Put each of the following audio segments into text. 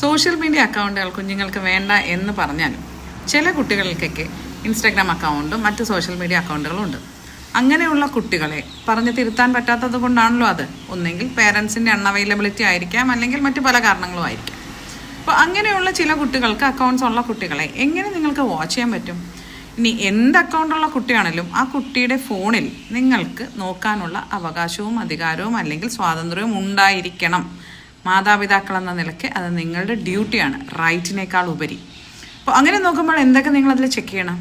Social media അക്കൗണ്ടുകൾ കുഞ്ഞുങ്ങൾക്ക് വേണ്ട എന്ന് പറഞ്ഞാലും ചില കുട്ടികൾക്കൊക്കെ ഇൻസ്റ്റാഗ്രാം അക്കൗണ്ടും മറ്റ് സോഷ്യൽ മീഡിയ അക്കൗണ്ടുകളും ഉണ്ട്. അങ്ങനെയുള്ള കുട്ടികളെ പറഞ്ഞ് തിരുത്താൻ പറ്റാത്തത് കൊണ്ടാണല്ലോ അത്. ഒന്നെങ്കിൽ പേരൻസിന്റെ അൺഅവൈലബിലിറ്റി ആയിരിക്കാം അല്ലെങ്കിൽ മറ്റു പല കാരണങ്ങളും ആയിരിക്കാം. അപ്പോൾ അങ്ങനെയുള്ള ചില കുട്ടികൾക്ക് അക്കൗണ്ട്സ് ഉള്ള കുട്ടികളെ എങ്ങനെ നിങ്ങൾക്ക് വാച്ച് ചെയ്യാൻ പറ്റും? ഇനി എന്ത് അക്കൗണ്ടുള്ള കുട്ടിയാണെങ്കിലും ആ കുട്ടിയുടെ ഫോണിൽ നിങ്ങൾക്ക് നോക്കാനുള്ള അവകാശവും അധികാരവും അല്ലെങ്കിൽ സ്വാതന്ത്ര്യവും ഉണ്ടായിരിക്കണം. മാതാപിതാക്കൾ എന്ന നിലയ്ക്ക് അത് നിങ്ങളുടെ ഡ്യൂട്ടിയാണ് റൈറ്റിനേക്കാൾ ഉപരി. അപ്പോൾ അങ്ങനെ നോക്കുമ്പോൾ എന്തൊക്കെ നിങ്ങൾ അതിൽ ചെക്ക് ചെയ്യണം?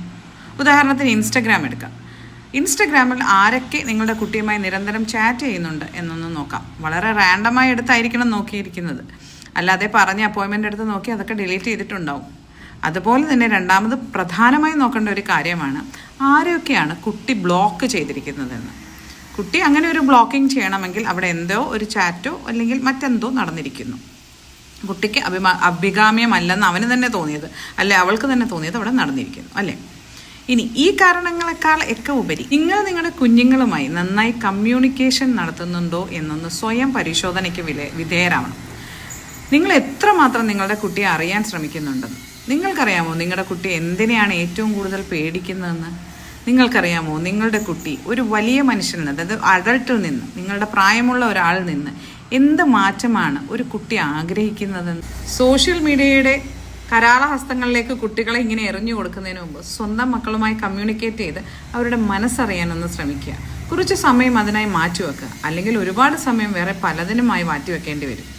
ഉദാഹരണത്തിന് ഇൻസ്റ്റഗ്രാം എടുക്കാം. ഇൻസ്റ്റഗ്രാമിൽ ആരൊക്കെ നിങ്ങളുടെ കുട്ടിയുമായി നിരന്തരം ചാറ്റ് ചെയ്യുന്നുണ്ട് എന്നൊന്ന് നോക്കാം. വളരെ റാൻഡമായി എടുത്തായിരിക്കണം നോക്കിയിരിക്കുന്നത്. അല്ലാതെ പറഞ്ഞ അപ്പോയിൻമെന്റ് എടുത്ത് നോക്കി അതൊക്കെ ഡിലീറ്റ് ചെയ്തിട്ടുണ്ടാവും. അതുപോലെ തന്നെ രണ്ടാമത് പ്രധാനമായി നോക്കേണ്ട ഒരു കാര്യമാണ് ആരൊക്കെയാണ് കുട്ടി ബ്ലോക്ക് ചെയ്തിരിക്കുന്നതെന്ന്. കുട്ടി അങ്ങനെ ഒരു ബ്ലോക്കിംഗ് ചെയ്യണമെങ്കിൽ അവിടെ എന്തോ ഒരു ചാറ്റോ അല്ലെങ്കിൽ മറ്റെന്തോ നടന്നിരിക്കുന്നു. കുട്ടിക്ക് അഭിമാ അഭികാമ്യമല്ലെന്ന് അവന് തന്നെ തോന്നിയത് അല്ലെ അവൾക്ക് തന്നെ തോന്നിയത് അവിടെ നടന്നിരിക്കുന്നു അല്ലേ? ഇനി ഈ കാരണങ്ങളെക്കാൾ ഒക്കെ ഉപരി നിങ്ങൾ നിങ്ങളുടെ കുഞ്ഞുങ്ങളുമായി നന്നായി കമ്മ്യൂണിക്കേഷൻ നടത്തുന്നുണ്ടോ എന്നൊന്ന് സ്വയം പരിശോധനയ്ക്ക് വില വിധേയരാവണം. നിങ്ങൾ എത്രമാത്രം നിങ്ങളുടെ കുട്ടിയെ അറിയാൻ ശ്രമിക്കുന്നുണ്ടെന്ന്. നിങ്ങൾക്കറിയാമോ നിങ്ങളുടെ കുട്ടി എന്തിനെയാണ് ഏറ്റവും കൂടുതൽ പേടിക്കുന്നതെന്ന്? നിങ്ങൾക്കറിയാമോ നിങ്ങളുടെ കുട്ടി ഒരു വലിയ മനുഷ്യനിൽ നിന്ന് അതായത് അഡൾട്ടിൽ നിന്ന് നിങ്ങളുടെ പ്രായമുള്ള ഒരാളിൽ നിന്ന് എന്ത് മാറ്റമാണ് ഒരു കുട്ടി ആഗ്രഹിക്കുന്നതെന്ന്? സോഷ്യൽ മീഡിയയുടെ കരാള ഹസ്തങ്ങളിലേക്ക് കുട്ടികളെ ഇങ്ങനെ എറിഞ്ഞു കൊടുക്കുന്നതിന് മുമ്പ് സ്വന്തം മക്കളുമായി കമ്മ്യൂണിക്കേറ്റ് ചെയ്ത് അവരുടെ മനസ്സറിയാനൊന്ന് ശ്രമിക്കുക. കുറച്ച് സമയം അതിനായി മാറ്റിവെക്കുക. അല്ലെങ്കിൽ ഒരുപാട് സമയം വേറെ പലതിനുമായി മാറ്റിവെക്കേണ്ടി വരും.